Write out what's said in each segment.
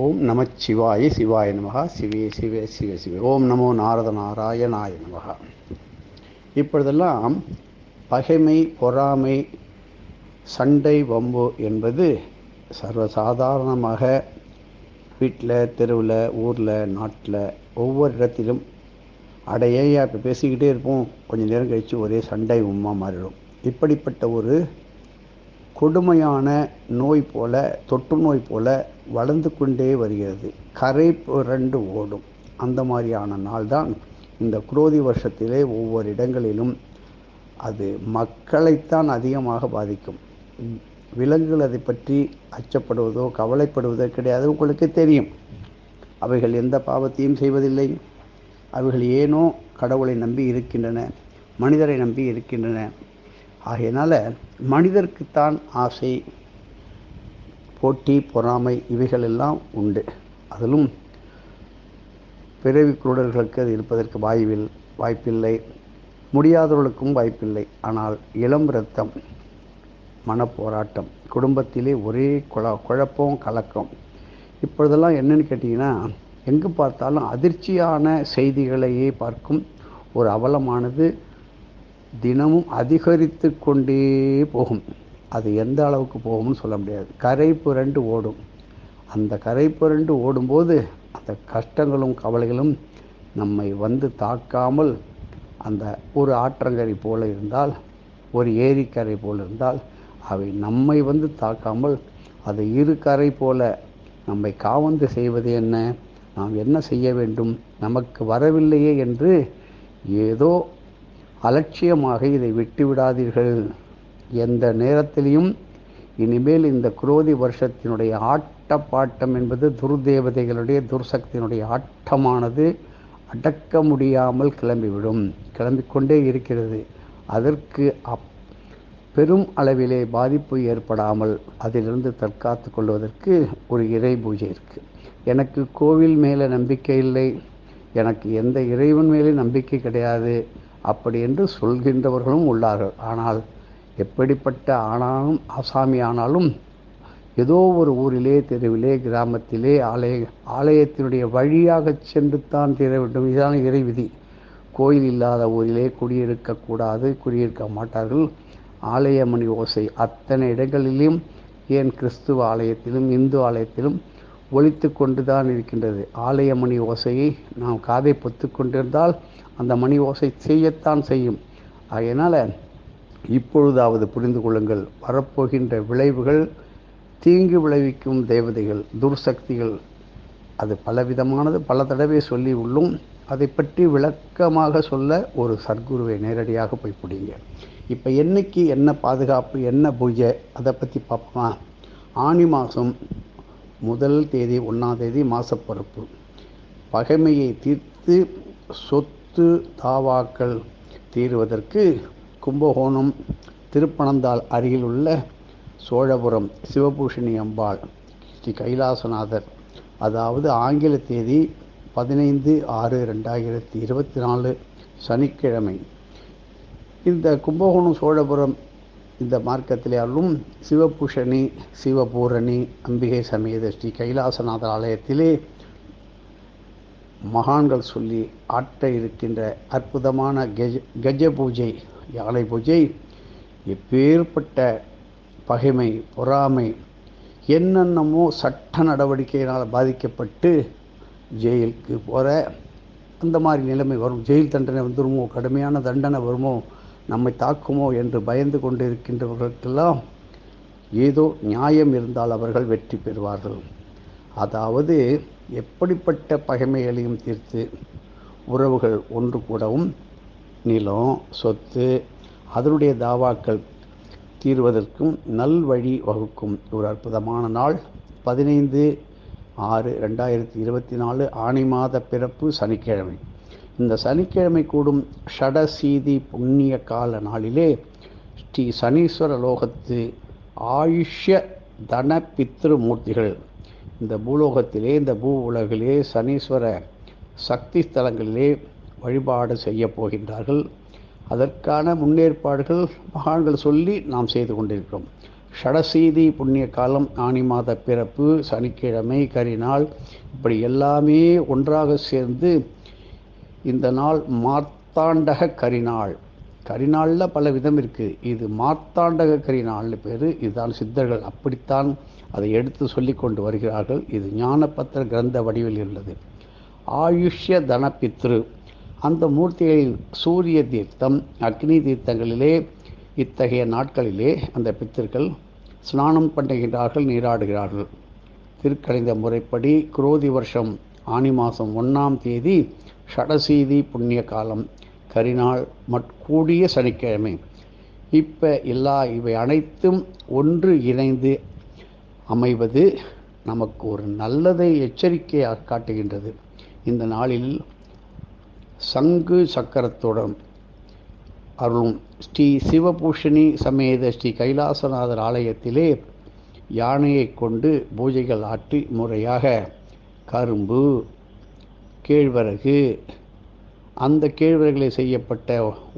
ஓம் நம சிவாய நமகா சிவே சிவே சிவ சிவே. ஓம் நமோ நாரத நாராயணாய நமகா இப்பொழுதெல்லாம் பகைமை பொறாமை சண்டை வம்பு என்பது சர்வசாதாரணமாக வீட்டில் தெருவில் ஊரில் நாட்டில் ஒவ்வொரு இடத்திலும் அடையே இப்போ பேசிக்கிட்டே இருப்போம். கொஞ்சம் நேரம் கழித்து ஒரே சண்டை உமா மாறிடும். இப்படிப்பட்ட ஒரு கொடுமையான நோய் போல தொற்று நோய் போல வளர்ந்து கொண்டே வருகிறது. கரை புரண்டு ஓடும். அந்த மாதிரியான நாள் தான் இந்த குரோதி வருஷத்திலே ஒவ்வொரு இடங்களிலும் அது மக்களைத்தான் அதிகமாக பாதிக்கும். விலங்குகள் அதை பற்றி அச்சப்படுவதோ கவலைப்படுவதோ கிடையாது. உங்களுக்கு தெரியும். அவைகள் எந்த பாவத்தையும் செய்வதில்லை. அவைகள் ஏனோ கடவுளை நம்பி இருக்கின்றன மனிதரை நம்பி இருக்கின்றன. ஆகையினால் மனிதர்க்குத்தான் ஆசை போட்டி பொறாமை இவைகள் எல்லாம் உண்டு. அதிலும் பிறவி குருடர்களுக்கு அது இருப்பதற்கு வாய்வில் வாய்ப்பில்லை. முடியாதவர்களுக்கும் வாய்ப்பில்லை. ஆனால் இளம் ரத்தம் மனப்போராட்டம் குடும்பத்திலே ஒரே குழ குழப்பம் கலக்கம். இப்பொழுதெல்லாம் என்னன்னு கேட்டிங்கன்னா எங்கு பார்த்தாலும் அதிர்ச்சியான செய்திகளையே பார்க்கும் ஒரு அவலமானது தினமும் அதிகரித்து கொண்டே போகும். அது எந்த அளவுக்கு போகும்னு சொல்ல முடியாது. கரை புரண்டு ஓடும். அந்த கரை புரண்டு ஓடும்போது அந்த கஷ்டங்களும் கவலைகளும் நம்மை வந்து தாக்காமல் அந்த ஒரு ஆற்றங்கரை போல இருந்தால் ஒரு ஏரிக்கரை போல இருந்தால் அவை நம்மை வந்து தாக்காமல் அது இரு கரை போல நம்மை காவந்து செய்வது என்ன? நாம் என்ன செய்ய வேண்டும்? நமக்கு வரவில்லையே என்று ஏதோ அலட்சியமாக இதை விட்டுவிடாதீர்கள் எந்த நேரத்திலையும் இனிமேல் இந்த குரோதி வருஷத்தினுடைய ஆட்டப்பாட்டம் என்பது துர்தேவதைகளுடைய துர்சக்தியினுடைய ஆட்டமானது அடக்க முடியாமல் கிளம்பிவிடும். கிளம்பிக்கொண்டே இருக்கிறது. அதற்கு அப் பெரும் அளவிலே பாதிப்பு ஏற்படாமல் அதிலிருந்து தற்காத்து கொள்வதற்கு ஒரு இறை பூஜை இருக்குது எனக்கு கோவில் மேலே நம்பிக்கை இல்லை. எனக்கு எந்த இறைவன் மேலே நம்பிக்கை கிடையாது. அப்படி என்று சொல்கின்றவர்களும் உள்ளார்கள். ஆனால் எப்படிப்பட்ட ஆனாலும் ஆசாமி ஆனாலும் ஏதோ ஒரு ஊரிலே தெருவிலே கிராமத்திலே ஆலய ஆலயத்தினுடைய வழியாக சென்று தான் தீர வேண்டும். இதுதான் இறைவிதி. கோயில் இல்லாத ஊரிலே குடியிருக்கக்கூடாது குடியிருக்க மாட்டார்கள். ஆலய மணி ஓசை அத்தனை இடங்களிலும் ஏன் கிறிஸ்துவ ஆலயத்திலும் இந்து ஆலயத்திலும் ஒழித்து கொண்டு தான் இருக்கின்றது. ஆலய மணி ஓசையை நாம் காதை பொத்து கொண்டிருந்தால் அந்த மணி ஓசை செய்யத்தான் செய்யும். அதனால் இப்பொழுதாவது புரிந்து கொள்ளுங்கள். வரப்போகின்ற விளைவுகள் தீங்கு விளைவிக்கும் தேவதைகள் துர்சக்திகள். அது பலவிதமானது. பல தடவை சொல்லி உள்ளும் அதை பற்றி விளக்கமாக சொல்ல ஒரு சர்க்குருவை நேரடியாக போய் பிடிங்க. இப்போ என்னைக்கு என்ன பாதுகாப்பு என்ன பூஜை அதை பற்றி பார்ப்போமா? ஆணி மாதம் முதல் தேதி ஒன்றாம் தேதி மாசப்பருப்பு. பகைமையை தீர்த்து சொத்து தாவாக்கள் தீர்வதற்கு கும்பகோணம் திருப்பனந்தாள் அருகில் உள்ள சோழபுரம் சிவபூஷணி அம்பாள் ஸ்ரீ கைலாசநாதர். அதாவது ஆங்கில தேதி பதினைந்து ஆறு ரெண்டாயிரத்தி இருபத்தி நாலு சனிக்கிழமை. இந்த கும்பகோணம் சோழபுரம் இந்த மார்க்கத்திலே அருளும் சிவபூஷணி சிவபூரணி அம்பிகை சமேத ஸ்ரீ கைலாசநாதர் ஆலயத்திலே மகான்கள் சொல்லி ஆட்ட இருக்கின்ற அற்புதமான கெஜ கஜ பூஜை யானை பூஜை எப்பேற்பட்ட பகைமை பொறாமை என்னென்னமோ சட்ட நடவடிக்கையினால் பாதிக்கப்பட்டு ஜெயிலுக்கு போகிற அந்த மாதிரி நிலைமை வரும். ஜெயில் தண்டனை வந்துருமோ கடுமையான தண்டனை வருமோ நம்மை தாக்குமோ என்று பயந்து கொண்டு இருக்கின்றவர்களுக்கெல்லாம் ஏதோ நியாயம் இருந்தால் அவர்கள் வெற்றி பெறுவார்கள். அதாவது எப்படிப்பட்ட பகைமைகளையும் தீர்த்து உறவுகள் ஒன்று கூடவும் நிலம் சொத்து அதனுடைய தாவாக்கள் தீர்வதற்கும் நல்வழி வகுக்கும். ஒரு அற்புதமான நாள். பதினைந்து ஆறு ரெண்டாயிரத்தி இருபத்தி நாலு ஆணி மாத பிறப்பு சனிக்கிழமை. இந்த சனிக்கிழமை கூடும் ஷடசீதி புண்ணிய கால நாளிலே ஸ்ரீ சனீஸ்வர லோகத்து ஆயுஷ்ய தன பித்ரு மூர்த்திகள் இந்த பூலோகத்திலே இந்த பூ உலகிலே சனீஸ்வர சக்தி ஸ்தலங்களிலே வழிபாடு செய்ய போகின்றார்கள். அதற்கான முன்னேற்பாடுகள் மகான்கள் சொல்லி நாம் செய்து கொண்டிருக்கிறோம். ஷடசீதி புண்ணிய காலம் ஆனி மாத பிறப்பு சனிக்கிழமை கரிநாள் இப்படி எல்லாமே ஒன்றாக சேர்ந்து இந்த நாள் மார்த்தாண்டக கரிநாள் கரிநாளில் பல விதம் இருக்குது இது மார்த்தாண்டக கரிநாள்னு பேர். இதுதான் சித்தர்கள் அப்படித்தான் அதை எடுத்து சொல்லி கொண்டு வருகிறார்கள். இது ஞானபத்திர கிரந்த வடிவில் உள்ளது ஆயுஷ்ய தனபித்ரு அந்த மூர்த்திகளின் சூரிய தீர்த்தம் அக்னி தீர்த்தங்களிலே இத்தகைய நாட்களிலே அந்த பித்திருக்கள் ஸ்நானம் பண்ணுகின்றார்கள் நீராடுகிறார்கள். திருக்கணிந்த முறைப்படி குரோதி வருஷம் ஆனி மாதம் ஒன்றாம் தேதி ஷடசீதி புண்ணிய காலம் கரிநாள் கூடிய சனிக்கிழமை. இப்போ எல்லா இவை அனைத்தும் ஒன்று இணைந்து அமைவது நமக்கு ஒரு நல்லதை எச்சரிக்கையாக காட்டுகின்றது. இந்த நாளில் சங்கு சக்கரத்துடன் அருளும் ஸ்ரீ சிவபூஷணி சமேத ஸ்ரீ கைலாசநாதர் ஆலயத்திலே யானையை கொண்டு பூஜைகள் ஆற்றி முறையாக கரும்பு கேழ்வரகு அந்த கேழ்வரகளை செய்யப்பட்ட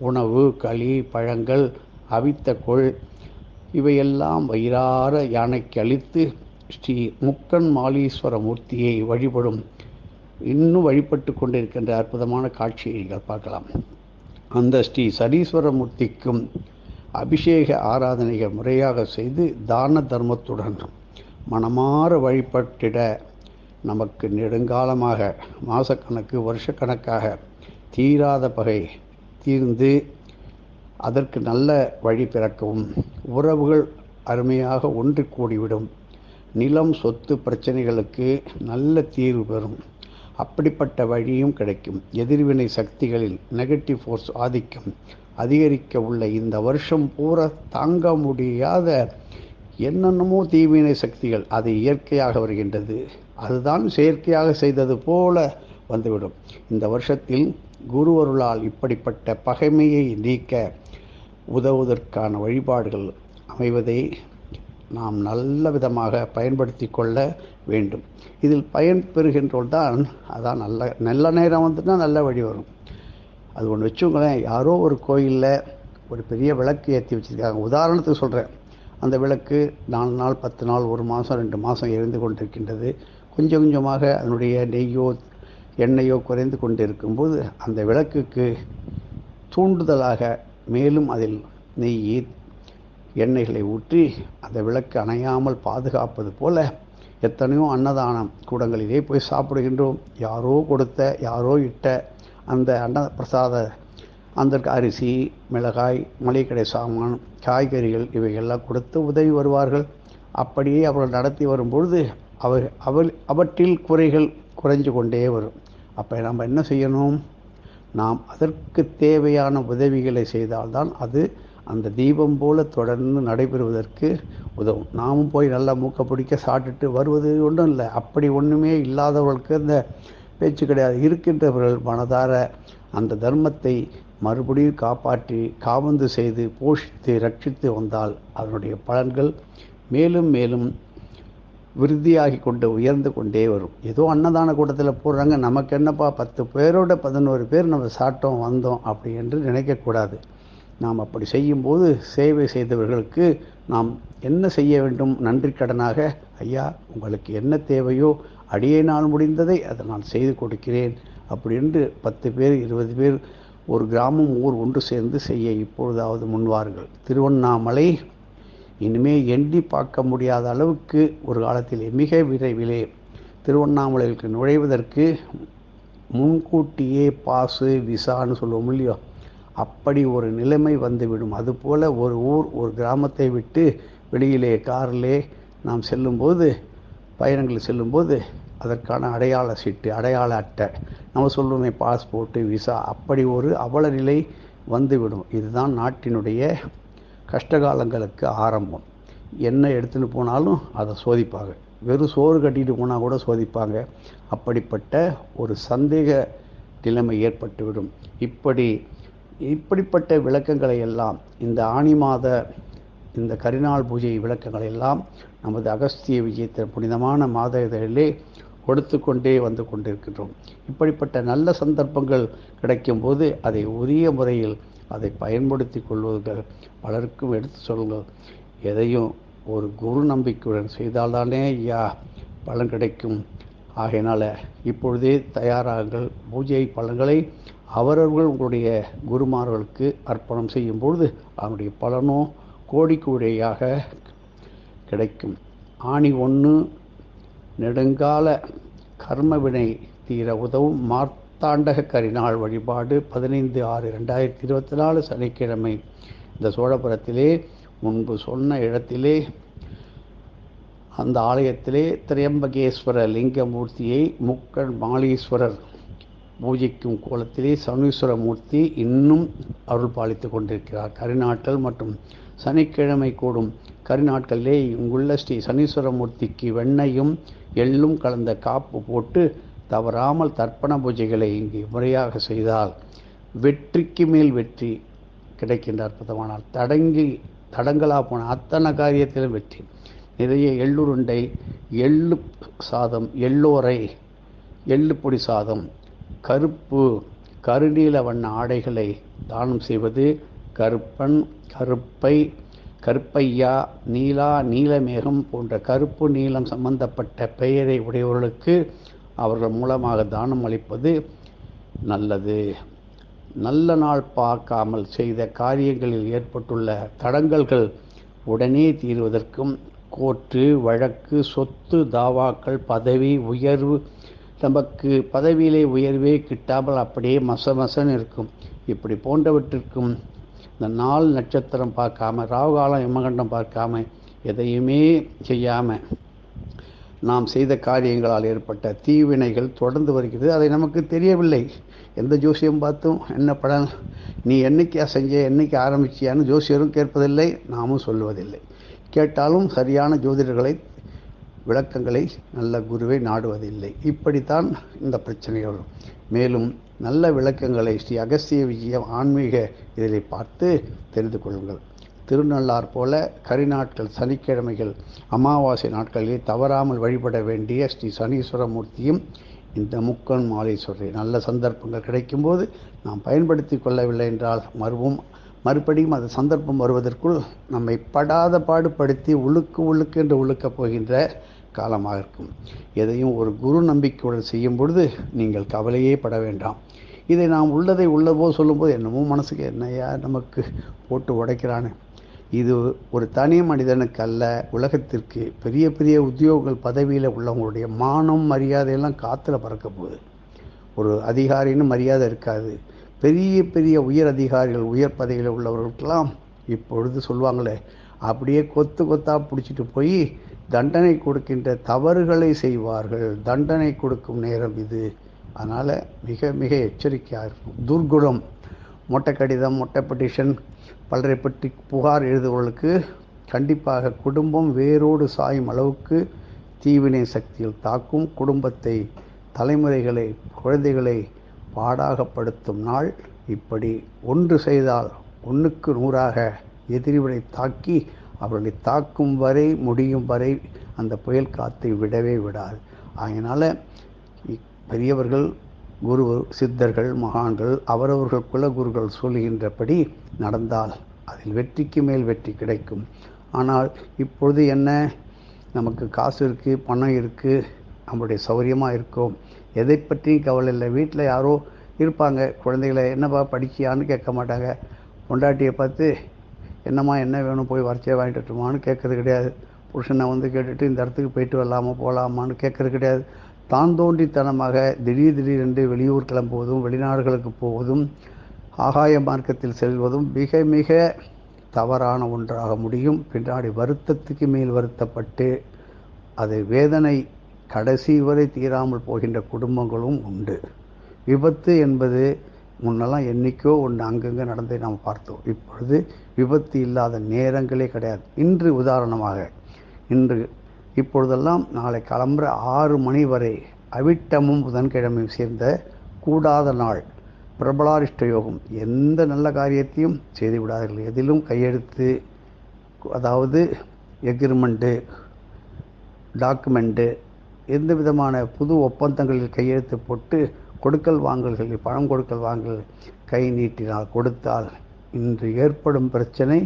உணவு களி பழங்கள் அவித்த கொள் இவையெல்லாம் வயிறார யானைக்கு அளித்து ஸ்ரீ முக்கன் மாலீஸ்வர மூர்த்தியை வழிபடும் இன்னும் வழிபட்டு கொண்டிருக்கின்ற அற்புதமான காட்சியை நீங்கள் பார்க்கலாம். அந்த ஸ்ரீ சரீஸ்வர மூர்த்திக்கும் அபிஷேக ஆராதனைகள் முறையாக செய்து தான தர்மத்துடன் மனமாற வழிபட்டிட நமக்கு நெடுங்காலமாக மாதக்கணக்கு வருஷக்கணக்காக தீராத பகை தீர்ந்து அதற்கு நல்ல வழி பிறக்கவும். உறவுகள் அருமையாக ஒன்று கூடிவிடும். நிலம் சொத்து பிரச்சனைகளுக்கு நல்ல தீர்வு பெறும். அப்படிப்பட்ட வழியும் கிடைக்கும். எதிர்வினை சக்திகளில் நெகட்டிவ் ஃபோர்ஸ் ஆதிக்கம். அதிகரிக்க உள்ள இந்த வருஷம் பூரா தாங்க முடியாத என்னென்னமோ தீவினை சக்திகள் அது இயற்கையாக வருகின்றது. அதுதான் செயற்கையாக செய்தது போல வந்துவிடும். இந்த வருஷத்தில் குருவருளால் இப்படிப்பட்ட பகைமையை நீக்க உதவுவதற்கான வழிபாடுகள் அமைவதை நாம் நல்ல விதமாக பயன்படுத்தி கொள்ள வேண்டும். இதில் பயன் பெறுகின்றோல்தான் அதான் நல்ல நல்ல நேரம் வந்துன்னா நல்ல வழி வரும். அது ஒன்று வச்சுங்களேன் யாரோ ஒரு கோயிலில் ஒரு பெரிய விளக்கு ஏற்றி வச்சுருக்காங்க. உதாரணத்துக்கு சொல்கிறேன் அந்த விளக்கு நாலு நாள் பத்து நாள் ஒரு மாதம் ரெண்டு மாதம் எரிந்து கொண்டிருக்கின்றது. கொஞ்சம் கொஞ்சமாக அதனுடைய நெய்யோ எண்ணெயோ குறைந்து கொண்டிருக்கும்போது அந்த விளக்குக்கு தூண்டுதலாக மேலும் அதில் நெய் எண்ணெய்களை ஊற்றி அந்த விளக்கு அணையாமல் பாதுகாப்பது போல எத்தனையோ அன்னதானம் கூடங்களிலே போய் சாப்பிடுகின்றோம். யாரோ கொடுத்த யாரோ இட்ட அந்த அன்ன பிரசாத அந்த அரிசி மிளகாய் மளிகை சாமான் காய்கறிகள் இவையெல்லாம் கொடுத்து உதவி வருவார்கள். அப்படியே அவர்கள் நடத்தி வரும்பொழுது அவர் அவள் அவற்றில் குறைகள் குறைஞ்சு கொண்டே வரும். அப்போ நம்ம என்ன செய்யணும்? நாம் அதற்கு தேவையான உதவிகளை செய்தால்தான் அது அந்த தீபம் போல தொடர்ந்து நடைபெறுவதற்கு உதவும். நாமும் போய் நல்லா மூக்க பிடிக்க சாப்பிட்டுட்டு வருவது ஒன்றும் இல்லை. அப்படி ஒன்றுமே இல்லாதவர்களுக்கு அந்த பேச்சு கிடையாது. இருக்கின்றவர்கள் மனதார அந்த தர்மத்தை மறுபடியும் காப்பாற்றி காவந்து செய்து போஷித்து ரட்சித்து வந்தால் அதனுடைய பலன்கள் மேலும் மேலும் விருத்தியாகி கொண்டு உயர்ந்து கொண்டே வரும். ஏதோ அன்னதான கூட்டத்தில் போடுறாங்க நமக்கு என்னப்பா பத்து பேரோட பதினோரு பேர் நம்ம சாப்பிட்டோம் வந்தோம் அப்படி என்று நினைக்கக்கூடாது நாம் அப்படி செய்யும்போது சேவை செய்தவர்களுக்கு நாம் என்ன செய்ய வேண்டும்? நன்றி கடனாக ஐயா உங்களுக்கு என்ன தேவையோ அடியினால் முடிந்ததை அதை நான் செய்து கொடுக்கிறேன் அப்படி என்று பத்து பேர் இருபது பேர் ஒரு கிராமம் ஊர் ஒன்று சேர்ந்து செய்ய இப்பொழுதாவது முன்வார்கள். திருவண்ணாமலை இனிமே எண்ணி பார்க்க முடியாத அளவுக்கு ஒரு காலத்திலே மிக விரைவிலே திருவண்ணாமலைக்கு நுழைவதற்கு முன்கூட்டியே பாசு விசான்னு சொல்லுவோம் இல்லையோ? அப்படி ஒரு நிலைமை வந்துவிடும். அதுபோல் ஒரு ஊர் ஒரு கிராமத்தை விட்டு வெளியிலே காரிலே நாம் செல்லும்போது பயணங்கள் செல்லும்போது அதற்கான அடையாள சீட்டு அடையாள அட்டை. நம்ம சொல்லுவோமே பாஸ்போர்ட்டு விசா. அப்படி ஒரு அவல நிலை வந்துவிடும். இதுதான் நாட்டினுடைய கஷ்டகாலங்களுக்கு ஆரம்பம். என்ன எடுத்துன்னு போனாலும் அதை சோதிப்பாங்க. வெறும் சோறு கட்டிட்டு போனால் கூட சோதிப்பாங்க. அப்படிப்பட்ட ஒரு சந்தேக நிலைமை ஏற்பட்டுவிடும். இப்படி இப்படிப்பட்ட விளக்கங்களை எல்லாம் இந்த ஆணி மாத இந்த கரிநாள் பூஜை விளக்கங்களை எல்லாம் நமது அகஸ்திய விஜயத்தின் புனிதமான மாத இதழிலே கொடுத்து கொண்டே வந்து கொண்டிருக்கின்றோம். இப்படிப்பட்ட நல்ல சந்தர்ப்பங்கள் கிடைக்கும்போது அதை உரிய முறையில் அதை பயன்படுத்தி கொள்வதுகள் பலருக்கும் எடுத்து சொல்லுங்கள். எதையும் ஒரு குரு நம்பிக்கையுடன் செய்தால்தானே ஐயா பலன் கிடைக்கும். ஆகையினால் இப்பொழுதே தயாராகுங்கள். பூஜை பலன்களை அவரவர்கள் உங்களுடைய குருமார்களுக்கு அர்ப்பணம் செய்யும் பொழுது அவனுடைய பலனும் கோடி கோடியாக கிடைக்கும். ஆணி ஒன்று நெடுங்கால கர்மவினை தீர உதவும் தாண்டக கரிநாள் வழிபாடு பதினைந்து ஆறு ரெண்டாயிரத்தி இருபத்தி நாலு சனிக்கிழமை. இந்த சோழபுரத்திலே முன்பு சொன்ன இடத்திலே அந்த ஆலயத்திலே திரியம்பகேஸ்வர லிங்கமூர்த்தியை முக்கண் மாலீஸ்வரர் பூஜிக்கும் கோலத்திலே சனீஸ்வர மூர்த்தி இன்னும் அருள் பாலித்து கொண்டிருக்கிறார். கரிநாட்கள் மற்றும் சனிக்கிழமை கூடும் கரிநாட்களிலே இங்குள்ள ஸ்ரீ சனீஸ்வர மூர்த்திக்கு வெண்ணையும் எள்ளும் கலந்த காப்பு போட்டு தவறாமல் தர்ப்பண பூஜைகளை இங்கு முறையாக செய்தால் வெற்றிக்கு மேல் வெற்றி கிடைக்கின்ற அற்புதமானால். தடங்கி தடங்களா போன அத்தனை காரியத்திலும் வெற்றி. நிறைய எள்ளுருண்டை எள்ளு சாதம் எள்ளோரை எள்ளுப்பொடி சாதம் கருப்பு கருநீல வண்ண ஆடைகளை தானம் செய்வது கருப்பன் கருப்பை கருப்பையா நீலா நீலமேகம் போன்ற கருப்பு நீளம் சம்பந்தப்பட்ட பெயரை உடையவர்களுக்கு அவர்கள் மூலமாக தானம் அளிப்பது நல்லது. நல்ல நாள் பார்க்காமல் செய்த காரியங்களில் ஏற்பட்டுள்ள தடங்கல்கள் உடனே தீர்வதற்கும் கோர்ட்டு வழக்கு சொத்து தாவாக்கள் பதவி உயர்வு நமக்கு பதவியிலே உயர்வே கிட்டாமல் அப்படியே மச மசன்னு இருக்கும். இப்படி போன்றவற்றிற்கும் இந்த நாள் நட்சத்திரம் பார்க்காம ராகுகாலம் எமகண்டம் பார்க்காம எதையுமே செய்யாமல் நாம் செய்த காரியங்களால் ஏற்பட்ட தீவினைகள் தொடர்ந்து வருகிறது. அதை நமக்கு தெரியவில்லை. எந்த ஜோசியம் பார்த்தும் என்ன படம் நீ என்னைக்கு செஞ்ச என்னைக்கு ஆரம்பிச்சியான்னு ஜோசியரும் கேட்பதில்லை நாமும் சொல்லுவதில்லை. கேட்டாலும் சரியான ஜோதிடர்களை விளக்கங்களை நல்ல குருவை நாடுவதில்லை. இப்படித்தான் இந்த பிரச்சனைகள் மேலும் நல்ல விளக்கங்களை ஸ்ரீ அகஸ்திய விஜயம் ஆன்மீக இதில் பார்த்து தெரிந்து கொள்ளுங்கள். திருநள்ளார் போல கரிநாட்கள் சனிக்கிழமைகள் அமாவாசை நாட்களில் தவறாமல் வழிபட வேண்டிய ஸ்ரீ சனீஸ்வரமூர்த்தியும் இந்த முக்கன் மாலீஸ்வரரை நல்ல சந்தர்ப்பங்கள் கிடைக்கும்போது நாம் பயன்படுத்தி கொள்ளவில்லை என்றால் மறுவும் மறுபடியும் அது சந்தர்ப்பம் வருவதற்குள் நம்மை படாத பாடுபடுத்தி உழுக்கு உழுக்கு என்று உழுக்கப் போகின்ற காலமாக இருக்கும். எதையும் ஒரு குரு நம்பிக்கையுடன் செய்யும் பொழுது நீங்கள் கவலையே பட வேண்டாம். இதை நாம் உள்ளதை உள்ளவோ சொல்லும்போது என்னமோ மனசுக்கு என்னையா நமக்கு? போட்டு உடைக்கிறானே. இது ஒரு தனி மனிதனுக்கு அல்ல உலகத்திற்கு பெரிய பெரிய உத்தியோகங்கள் பதவியில் உள்ளவங்களுடைய மானம் மரியாதையெல்லாம் காற்றுல பறக்க போகுது. ஒரு அதிகாரின்னு மரியாதை இருக்காது. பெரிய பெரிய உயர் அதிகாரிகள் உயர் பதவியில் உள்ளவர்களுக்கெல்லாம் இப்பொழுது சொல்லுவாங்களே அப்படியே கொத்து கொத்தா பிடிச்சிட்டு போய் தண்டனை கொடுக்கின்ற தவறுகளை செய்வார்கள். தண்டனை கொடுக்கும் நேரம் இது. அதனால் மிக மிக எச்சரிக்கையாக இருக்கும் துர்குணம். மொட்டை கடிதம் மொட்டை பெட்டிஷன் பலரை பற்றி புகார் எழுதுபவர்களுக்கு கண்டிப்பாக குடும்பம் வேரோடு சாயும் அளவுக்கு தீவினை சக்தியில் தாக்கும். குடும்பத்தை தலைமுறைகளை குழந்தைகளை பாடாகப்படுத்தும் நாள் இப்படி. ஒன்று செய்தால் ஒன்றுக்கு நூறாக எதிரிகளை தாக்கி அவர்களை தாக்கும் வரை முடியும் வரை அந்த புயல் காத்தை விடவே விடாது. அதனால் பெரியவர்கள் குரு சித்தர்கள் மகான்கள் அவரவர்கள் குலகுருகள் சொல்கின்றபடி நடந்தால் அதில் வெற்றிக்கு மேல் வெற்றி கிடைக்கும். ஆனால் இப்பொழுது என்ன? நமக்கு காசு இருக்குது பணம் இருக்குது நம்முடைய சௌரியமாக இருக்கோம். எதை பற்றியும் கவலை இல்லை. வீட்டில் யாரோ இருப்பாங்க. குழந்தைகளை என்னப்பா படிக்கியான்னு கேட்க மாட்டாங்க. பொண்டாட்டியை பார்த்து என்னம்மா என்ன வேணும்? போய் வரைச்சே வாங்கிட்டு வரட்டுமான்னு? கேட்கறது கிடையாது. புருஷனை வந்து கேட்டுட்டு இந்த இடத்துக்கு போயிட்டு வரலாமா போகலாமான்னு கேட்கறது கிடையாது. தான் தோன்றித்தனமாக திடீர் திடீரென்று வெளியூர் கிளம்புவதும் வெளிநாடுகளுக்கு போவதும் ஆகாய மார்க்கத்தில் செல்வதும் மிக மிக தவறான ஒன்றாக முடியும். பின்னாடி வருத்தத்துக்கு மேல் வருத்தப்பட்டு அது வேதனை கடைசி வரை தீராமல் போகின்ற குடும்பங்களும் உண்டு. விபத்து என்பது முன்னெல்லாம் என்றைக்கோ ஒன்று அங்கங்கே நடந்ததை நாம் பார்த்தோம். இப்பொழுது விபத்து இல்லாத நேரங்களே கிடையாது. இன்று உதாரணமாக இன்று இப்பொழுதெல்லாம் நாளை கிளம்புற ஆறு மணி வரை அவிட்டமும் புதன்கிழமையும் சேர்ந்த கூடாத நாள். பிரபலாரிஷ்ட யோகம். எந்த நல்ல காரியத்தையும் செய்து விடாதீர்கள். எதிலும் கையெழுத்து அதாவது எக்ரிமெண்ட்டு டாக்குமெண்ட்டு எந்த விதமான புது ஒப்பந்தங்களில் கையெழுத்து போட்டு கொடுக்கல் வாங்கல்கள் பணம் கொடுக்கல் வாங்கல் கை நீட்டினால் கொடுத்தால் இன்று ஏற்படும் பிரச்சனை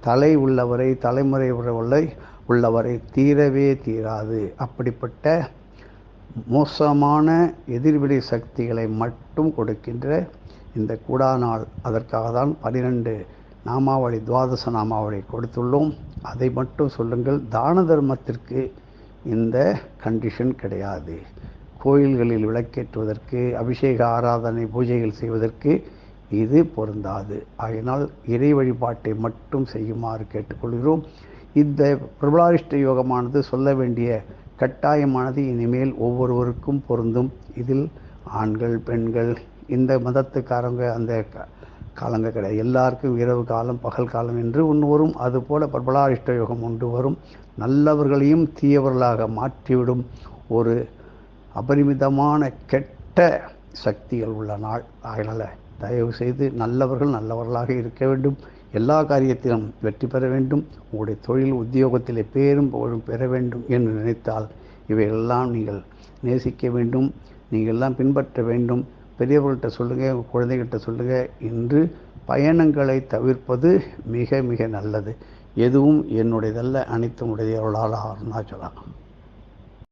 தலை உள்ளவரை தலைமுறை உள்ளவரை உள்ளவரை தீரவே தீராது. அப்படிப்பட்ட மோசமான எதிர்வினை சக்திகளை மட்டும் கொடுக்கின்ற இந்த கூடா நாள் அதற்காக தான் பனிரெண்டு நாமாவளி துவாதச நாமாவளி கொடுத்துள்ளோம். அதை மட்டும் சொல்லுங்கள் தான தர்மத்திற்கு இந்த கண்டிஷன் கிடையாது. கோயில்களில் விளக்கேற்றுவதற்கு அபிஷேக ஆராதனை பூஜைகள் செய்வதற்கு இது பொருந்தாது. ஆகினால் இறை வழிபாட்டை மட்டும் செய்யுமாறு கேட்டுக்கொள்கிறோம். இந்த பிரபலாரிஷ்ட யோகமானது சொல்ல வேண்டிய கட்டாயமானது இனிமேல் ஒவ்வொருவருக்கும் பொருந்தும். இதில் ஆண்கள் பெண்கள் இந்த மதத்துக்காரங்க அந்த க- காலங்க கிடையாது. எல்லாருக்கும் இரவு காலம் பகல் காலம் என்று ஒன்று வரும் அதுபோல பிரபலாரிஷ்ட யோகம் ஒன்று வரும். நல்லவர்களையும் தீயவர்களாக மாற்றிவிடும். ஒரு அபரிமிதமான கெட்ட சக்திகள் உள்ள நாள். அதனால் தயவு செய்து நல்லவர்கள் நல்லவர்களாக இருக்க வேண்டும். எல்லா காரியத்திலும் வெற்றி பெற வேண்டும். உங்களுடைய தொழில் உத்தியோகத்திலே பேரும் புகழும் பெற வேண்டும் என்று நினைத்தால் இவையெல்லாம் நீங்கள் நேசிக்க வேண்டும். நீங்கள் எல்லாம் பின்பற்ற வேண்டும். பெரியவர்கள்ட்ட சொல்லுங்கள் உங்கள் குழந்தைகிட்ட சொல்லுங்கள் இன்று பயணங்களை தவிர்ப்பது மிக மிக நல்லது. எதுவும் என்னுடையதல்ல அனைத்தும் உடையவர்களால் அருணாச்சலம்